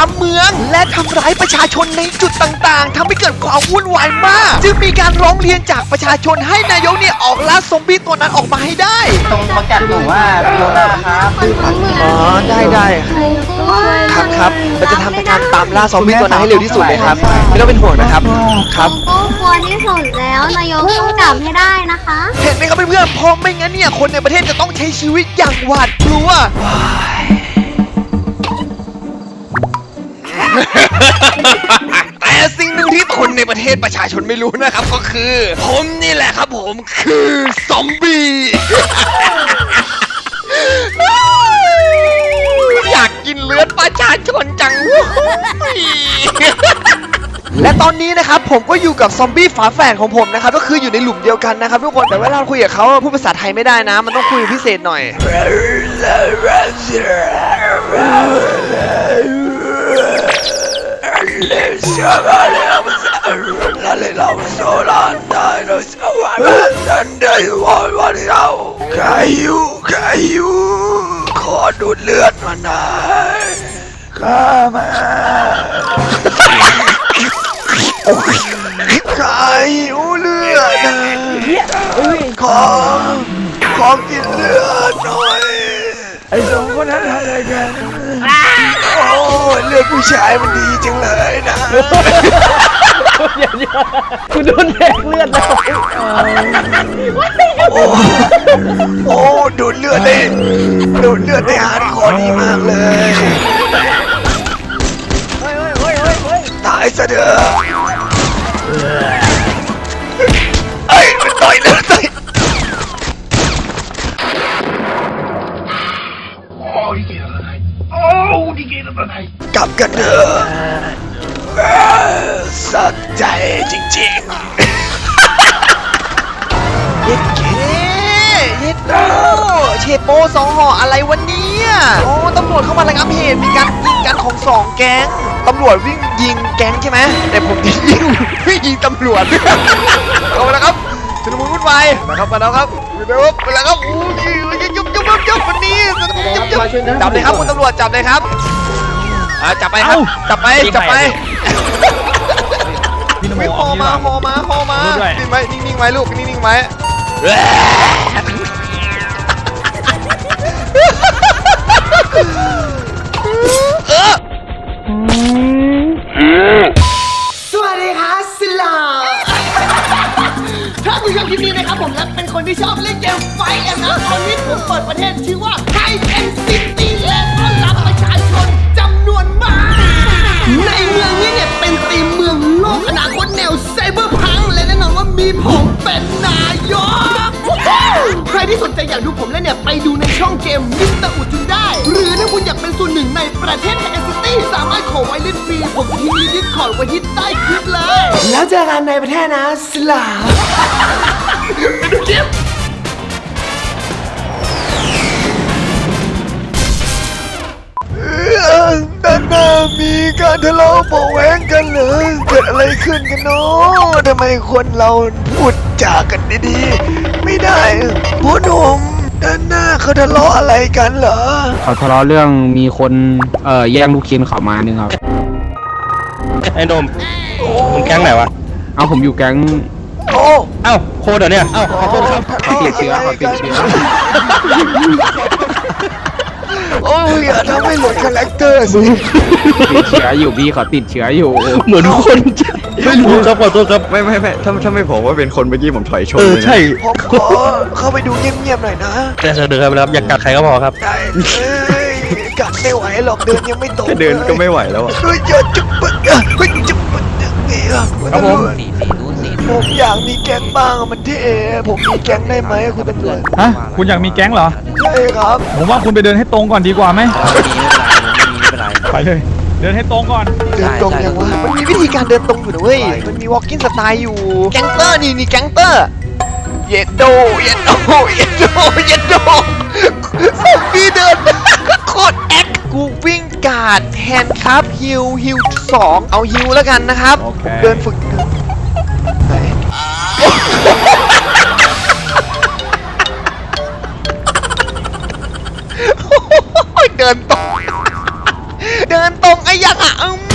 ามเมือง และทำร้ายประชาชนในจุดต่างๆทำให้เกิดความวุ่นวายมาก จึงมีการร้องเรียนจากประชาชนให้นายกเนี่ยออกล่าซอมบี้ตัวนั้นออกมาให้ได้ ตรงประกาศหนูว่าโยนาครับอ๋อได้ได้ครับครับเราจะทำการตามล่าซอมบี้ตัวนั้นให้เร็วที่สุดเลยครับ ไม่ต้องเป็นห่วงนะครับครับก็กลัวที่สุดแล้วนายกต้องกลับให้ได้นะคะเห็นไหมครับเพื่อนๆเพราะไม่งั้นเนี่ยคนในประเทศจะต้องใช้ชีวิตอย่างหวาดกลัว แต่สิ่งหนึ่งที่คนในประเทศประชาชนไม่รู้นะครับ ก็คือ ผมนี่แหละครับผมคือซอมบี้อยากกินเลือดประชาชนจัง และตอนนี้นะครับผมก็อยู่กับซอมบี้ฝาแฝดของผมนะครับก็คืออยู่ในหลุมเดียวกันนะครับทุกคนแต่เวลาคุยกับเขาอะพูดภาษาไทยไม่ได้นะ มันต้องคุยพิเศษหน่อย ขอดูดเลือดมาหน่อยข้ามาข้าหิวเลือดนะขอขอกินเลือดหน่อยไอ้สองคนนั้นทำอะไรกัน เลือดผู้ชายมันดีจังเลยนะคุณโดนแดกเลือดแล้วโอ้โอ้ดูดเลือดได้ดูดเลือดได้ฮาร์ดคอร์ดีมากเลยตายซะเถอะ กลับกันเถอะสักใจจริงๆ เย็ดเคเย็ดโอ้เชดโปสองห่ออะไรวันนี้โอ้ตำรวจเข้ามาระงับเหตุมีการยิงกันของสองแก๊งตำรวจวิ่งยิงแก๊งใช่ไหมแต่ผมจะยิงวิ่งยิงตำรวจเอาไปแล้วครับชุลมุนวุ่นวายนะครับมาแล้วครับเดี๋ยวไปแล้วครับอู้ยยุบยุบยุบยุบยุบวันนี้ยุบยุบจับเลยครับคุณตำรวจจับเลยครับ อ่าจับไปครับ จับไป จับไปพี่นโมไม่พอเอามางี้พอมาพอมาขอโทษด้วยนิ่งไว้นิ่งๆไว้ลูกนิ่งๆไว้เออสวัสดีครับสิลาถ้าคุณชอบคลิปนี้นะครับผมและเป็นคนที่ชอบเล่นเกมไฟเอ็มนะตอนนี้ผมเปิดประเทศชื่อว่าไฮเที่สนใจอยากดูผมเล่นเนี่ย ไปดูในช่องเกมมิสเตอร์อุจุนได้ หรือถ้าคุณอยากเป็นส่วนหนึ่งในประเทศไทยซิตี้สามารถขอไว้เล่นฟรี ผมทิ้งลิงก์ดิสคอร์ดไว้ที่ใต้คลิปเลย แล้วเจอกันในประเทศนะสลาไปดูคลิปด้านหน้ามีการทะเลาะเบาะแว้งกันเหรอเกิดอะไรขึ้นกันเนาะทำไมคนเราพูดจากันดีๆ ไม่ได้ผู้หนุ่มด้านหน้าเขาทะเลาะอะไรกันเหรอ เขาทะเลาะเรื่องมีคนเอ่อแย่งลูกชิ้นเขามานึงครับ ไอ้หนมมึงแก๊งไหนวะ เอาผมอยู่แก๊ง โอ้เอ้าโคเดี๋ยวเนี่ย เอ้าขอโทษครับติดเชื้อเขาติดเชื้อ โอ้ยอย่าทำให้หลุดคาแรคเตอร์สิ ติดเชื้ออยู่พี่เขาติดเชื้ออยู่ เหมือนคนจะ ไม่รู้ครับขอโทษครับไม่ไม่ไม่ถ้าถ้าไม่ผมว่าเป็นคนเมื่อกี้ผมถอยชนเออเลยนะใช่ผมขอเข้าไปดูเงียบๆหน่อยนะ แต่เสนอครับแล้วอยากกัดใครก็พอครับ ได้เอ้ยกัดไม่ไหวหรอกเดินยังไม่ตรงแค่เดินก็ไม่ไหวแล้วอะเฮ้ยเยอะจุ๊บปึกอะเฮ้ยจุ๊บปึกนี่อะครับผมผมอยากมีแก๊งบ้างอะมันเท่ผมมีแก๊งได้ไหมคุณตำรวจฮะคุณอยากมีแก๊งเหรอใช่ครับ ผมว่าคุณไปเดินให้ตรงก่อนดีกว่าไหมไปเลย เดินให้ตรงก่อน เดินตรงยังวะมันมี วิธีการเดินตรงอยู่นะเว้ย มันมี walking style อยู่ แก๊งเตอร์นี่นี่แก๊งเตอร์ เย็ดโด เย็ดโด เย็ดโด เย็ดโดพี่เดินโคตรแอคกูวิ่งการ์ดแฮนด์ครับฮิลฮิลสองเอาฮิลแล้วกันนะครับ โอเคผมเดินฝึกเดินไหนโอ้ยเดินตรง เดินตรงไอ้ยังอะอืม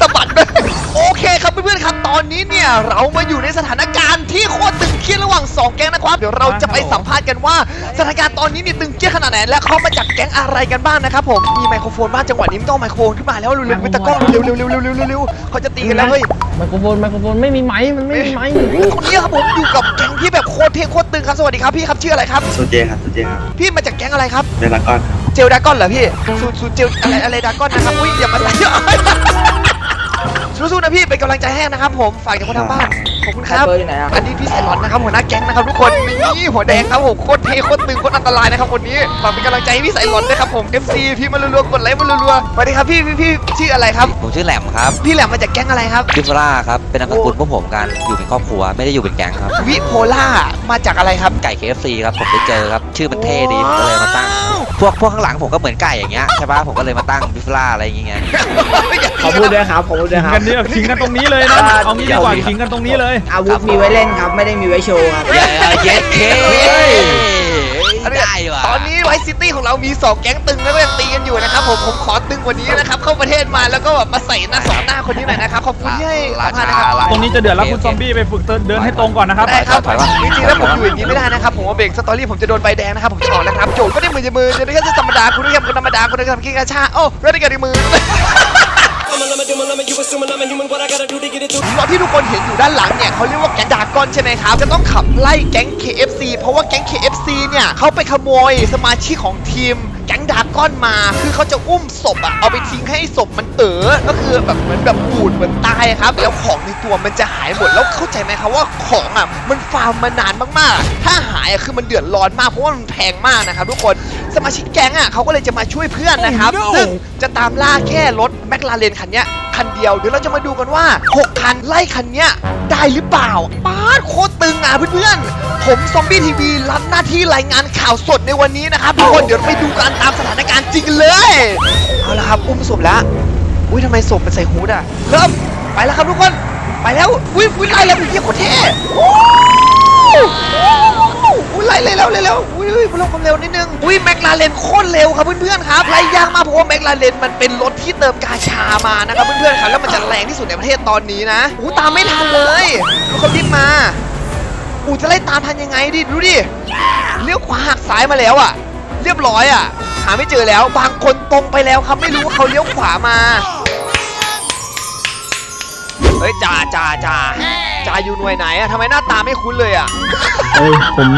สะบัดด้วยโอเคครับเพื่อนๆครับตอนนี้เนี่ยเรามาอยู่ในสถานการณ์ที่โคตรตึงเครียดระหว่างสองแก๊งนะครับเดี๋ยวเราจะไปสัมภาษณ์กันว่าสถานการณ์ตอนนี้เนี่ยตึงเครียดขนาดไหนและเขามาจากแก๊งอะไรกันบ้างนะครับผมมีไมโครโฟนบ้างจังหวะนี้ไม่ต้องเอาไมโครโฟนขึ้นมาแล้วเร็วๆไปตะกล้องเร็วๆเร็วๆเร็วๆเร็วๆเร็วเขาจะตีกันแล้วเฮ้ย ไมโครโฟนไมโครโฟนไม่มีไม้มันไม่มีไม้ตอนนี้ครับผมอยู่กับแก๊งที่แบบโคตรเท่โคตรตึงครับสวัสดีครับพี่ครับชื่ออะไรครับสุเจครับสุเจครับพี่มาจากแก๊งอะไรครับเดลักอนครับ เจลดากอนเหรอพี่สูสูเจลอะไรอะไรดากอนนะครับอุ้ยอย่ามาใส่ สู้ๆนะพี่เป็นกำลังใจให้นะครับผมฝากจากคนทางบ้าน อบคุณครับ อันนี้พี่ไซรอนนะครับหัวหน้าแก๊งนะครับทุกคนนี่หัวแดงครับผมโคตรเท่โคตรตึงโคตรอันตรายนะครับคนนี้ฝากเป็นกำลังใจให้พี่ไซรอนด้วยครับผม FC พี่มารัวๆกดไลค์มารัวๆสวัสดีครับพี่พี่พี่ชื่ออะไรครับ ผมชื่อแหลมครับ พี่แหลมมาจากแก๊งอะไรครับดิฟล่าครับ เป็นนามสกุลพวกผมกันอยู่เป็นครอบครัวไม่ได้อยู่เป็นแก๊งครับ วิโพล่ามาจากอะไรครับ ไก่ KFC ครับผมไปเจอครับชื่อมันเท่ดีผมก็เลยมาตั้ง พวกพวกข้างหลังผมก็เหมือนไก่อย่างเงี้ยใช่ปะผมก็เลยมาตั้งดิฟล่าอะไรอย่างเงี้ย ขอพูดด้วยครับขอพูดด้วยขิงครักับนนี่ขิงกันตรงนี้เลยนะ เอางี้ดีกว่าขิงกันตรงนี้เลย อาวุธมีไว้เล่นครับ ไม่ได้มีไว้โชว์ครับ เย้เย้เค ได้ว่ะตอนนี้ไวซิตี้ของเรามีสองแก๊งตึงแล้วก็ยังตีกันอยู่นะครับผมผมขอตึงกว่านี้นะครับเข้าประเทศมาแล้วก็แบบมาใส่หน้าสองหน้าคนนี้หน่อยนะครับขอบคุณที่ให้สัมภาษณ์นะครับตรงนี้จะเดือดแล้วคุณซอมบี้ไปฝึกเดินให้ตรงก่อนนะครับได้ครับถอยมาจริงๆแล้วผมอยู่อย่างนี้ไม่ได้นะครับผมว่าเบรกสตอรี่ผมจะโดนใบแดงนะครับผมจะออกนะครับโจทย์ก็ได้มือจะมือจะได้แค่ธรรมดาคุณได้แค่คนธรรมดาคุณได้แค่กินกระชาโอ้เรื่องได้แค่ในมือรถที่ทุกคนเห็นอยู่ด้านหลังเนี่ยเขาเรียกว่าแก๊งดากอนใช่ไหมครับจะต้องขับไล่แก๊ง KFC เพราะว่าแก๊ง KFC เนี่ยเขาไปขโมยสมาชิกของทีมแก๊งดากอนมา คือเขาจะอุ้มศพอะเอาไปทิ้งให้ศพมันเต๋อก็คือแบบเหมือนแบบบูดเหมือนตายอะครับ แล้วของในตัวมันจะหายหมด แล้วเข้าใจไหมครับว่าของอะมันฟาร์มมานานมากๆอะถ้าหายอะคือมันเดือดร้อนมากเพราะว่ามันแพงมากนะครับทุกคน สมาชิกแก๊งอะเขาก็เลยจะมาช่วยเพื่อนนะครับ ซึ่งจะตามล่าแค่รถแมคลาเรนคันเนี้ยคันเดียว เดี๋ยวเราจะมาดูกันว่า 6 คันไล่คันเนี้ยได้หรือเปล่าป้าโคตรตึงอะเพื่อนๆ ผมซอมบี้ทีวีรับหน้าที่รายงานข่าวสดในวันนี้นะครับทุกคนเดี๋ยวไปดูกันตามสถานการณ์จริงเลย เอาละครับ อุ้มศพแล้ว อุ้ยทำไมศพมันใส่ฮูดอะ เริ่ม ไปแล้วครับทุกคน ไปแล้ว อุ้ยอุ้ยไล่แล้วอุ้ยเฮียโคตรเท่ อุ้ยไล่เลยแล้วเลยแล้วอุ้ยอุ้ยลงความเร็วนิดนึงอุ้ยแม็กลาเรนโคตรเร็วครับเพื่อนๆครับไล่ยากมากเพราะว่าแม็กลาเรนมันเป็นรถที่เติมกาชามานะครับเพื่อนๆครับแล้วมันจะแรงที่สุดในประเทศตอนนี้นะอู้ตามไม่ทันเลยดูเขาดิ้นมาอู้จะไล่ตามทันยังไงดิดูดิเลี้ยวขวาหักซ้ายมาแล้วอะ เรียบร้อยอะ หาไม่เจอแล้วบางคนตรงไปแล้วครับไม่รู้ว่าเขาเลี้ยวขวามาเฮ้ยจ่าจ่าจ่า จ่าอยู่หน่วยไหนอะทำไมหน้าตาไม่คุ้นเลยอะเอ้ยผม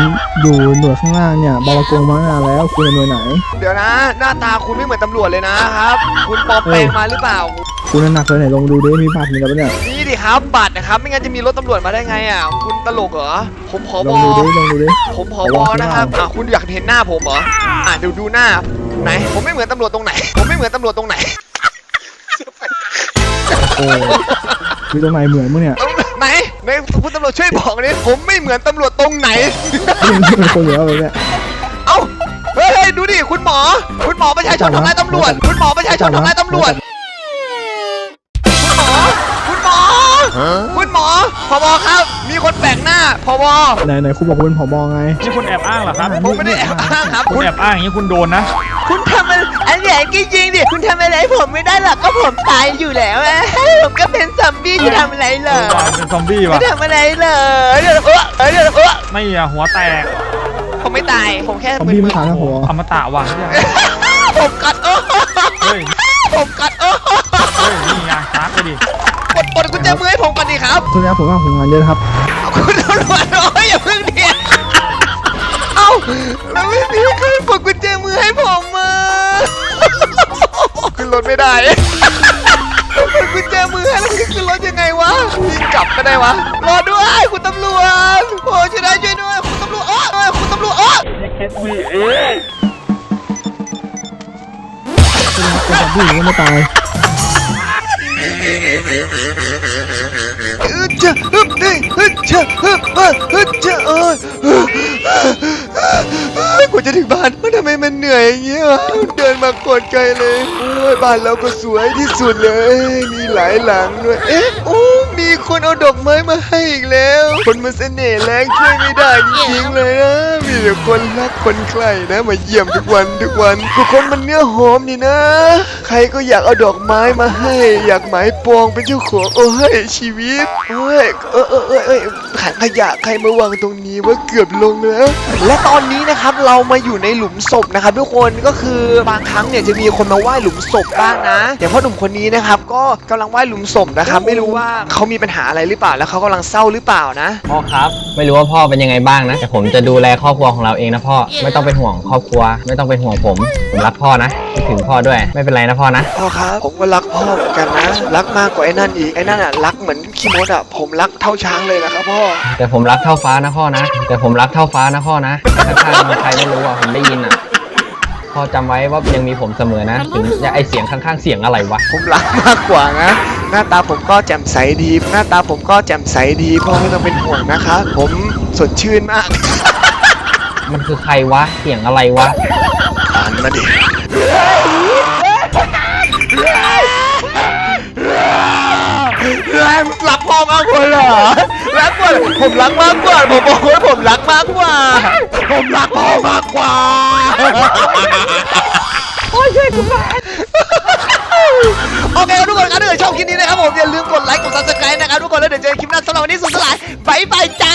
อยู่หน่วยข้างล่างเนี่ยบาลากงมานานแล้วคุณเป็นหน่วยไหน เดี๋ยวนะ หน้าตาคุณไม่เหมือนตำรวจเลยนะครับ คุณปลอมแปลงมาหรือเปล่า คุณหนักเลยไหนลองดูดิมีบัตรมีอะไรปะเนี่ยนี่ดิครับบัตรนะครับ ไม่งั้นจะมีรถตำรวจมาได้ไงอะคุณตลกเหรอ ผมผลบองดูดิลองดูดิผมผบนะครับอะคุณอยากเห็นหน้าผมเหรออะเดี๋ยวดูหน้าไหนผมไม่เหมือนตำรวจตรงไหน ผมไม่เหมือนตำรวจตรงไหนโอ้มีตรงไหนเหมือนมึงเนี่ยไหน ไหนคุณตำรวจช่วยบอกดิผมไม่เหมือนตำรวจตรงไหนมึงเป็นคนเหนือเลยเนี่ยเอ้าเฮ้ยเฮ้ยดูดิ คุณหมอ คุณหมอประชาชนทำร้ายตำรวจ คุณหมอประชาชนทำร้ายตำรวจ คุณหมอคุณหมอพบครับ มีคนแปลกหน้าพบไหนไหนคุณบอกคุณเป็นผบไง นี่คุณแอบอ้างเหรอครับผมไม่ได้แอบอ้างครับ คุคุณณแอบอ้างอย่างนี้คุณโดนนะ คุณทำอะไรอันใหญ่จริงๆดิคุณทำอะไรผมไม่ได้หรอกก็ผมตายอยู่แล้วอะผมก็เป็นซอมบี้ที่ทำอะไรเหรอเป็นซอมบี้ไม่ว่ะทำอะไรเลยเดี๋ยวเออเดี๋ยวเออไม่อะหัวแตกผมไม่ตายผมแค่ซอมบี้ไม่ทานนะหัวอมตะว่ะเนี่ยผมกัดเออเฮ้ยผมกัดเออเฮ้ยนี่ไงชาร์จไปดิ ปลดปลดกุญแจมือให้ผมก่อนดีครับทุกนี้ผมว่าผมงานเยอะนะครับ คุณตำรวจโอ้ยอย่าเพิ่งเดียเอ้าแล้วไม่มีใครปลดกุญแจมือให้ผมมาขึ้นรถไม่ได้ปลดกุญแจมือให้แล้วขึ้นรถยังไงวะยิงกลับก็ได้วะรอด้วยคุณตำรวจโอ้ช่วยได้ช่วยด้วยคุณตำรวจโอ้ยคุณตำรวจโอ้ยเป็นซอมบี้ยังไม่ตายเออเจ้าฮึบนี่ฮึบเจ้าฮึบเออฮึบเจ้าเออเออกว่าจะถึงบ้านมันทำไมมันเหนื่อยอย่างเงี้ยวะเดินมาโคตรไกลเลยโอ้ยบ้านเราก็สวยที่สุดเลย มีหลายหลังด้วยเอ๊ะโอ้ คนเอาดอกไม้มาให้อีกแล้ว คนมันเสน่ห์แรงช่วยไม่ได้จริงๆเลยนะ มีแต่คนรักคนใคร่นะ มาเยี่ยมทุกวันทุกวันทุกคนมันเนื้อหอมนี่นะ ใครก็อยากเอาดอกไม้มาให้ อยากหมายปองเป็นเจ้าของโอ้ยชีวิตโอ้ยเออเออเออเออถังขยะใครมาวางตรงนี้ว่าเกือบลงแล้ว และตอนนี้นะครับเรามาอยู่ในหลุมศพนะครับทุกคนก็คือบางครั้งเนี่ยจะมีคนมาไหว้หลุมศพบ้างนะอย่างพ่อหนุ่มคนนี้นะครับก็กำลังไหว้หลุมศพนะครับ ไม่รู้ว่าเขามีปัญหาอะไรหรือเปล่าแล้วเขากำลังเศร้าหรือเปล่านะ พ่อครับ ไม่รู้ว่าพ่อเป็นยังไงบ้างนะแต่ผมจะดูแลครอบครัวของเราเองนะพ่อไม่ต้องเป็นห่วงครอบครัว ไม่ต้องเป็นห่วงผมผมรักพ่อนะคิดถึงพ่อด้วยไม่เป็นไรนะพ่อนะ พ่อครับ ผมก็รักพ่อเหมือนกันนะ รักมากกว่าไอ้นั่นอีกไอ้นั่นอะรักเหมือนขี้มดอะผมรักเท่าช้างเลยนะครับพ่อแต่ผมรักเท่าฟ้านะพ่อนะ แต่ผมรักเท่าฟ้านะพ่อนะข้างๆมีใครไม่รู้อะผมได้ยินอะพ่อจำไว้ว่ายังมีผมเสมอนะถึงจะไอเสียงข้างๆเสียงอะไรวะ ผมรักมากกว่านะห น้าตาผมก็แจ่มใสดี หน้าตาผมก็แจ่มใสดีพ่อไม่ต้องเป็นห่วงนะครับผมสดชื่นมากมันคือใครวะ เสียงอะไรวะ อ่านมาดิรักพ่อมากกว่าเหรอรักกว่าผมรักมากกว่าผมบอกว่าผมรักมากกว่า ผมรักพ่อมากกว่า โอ้ยช่วยกูมา โอเคครับทุกคนครับถ้าเกิดชอบคลิปนี้นะครับผมอย่าลืมกดไลค์กด subscribe นะครับทุกคนแล้วเดี๋ยวเจอกันคลิปหน้าสำหรับวันนี้สุดสลายบายบายจ้า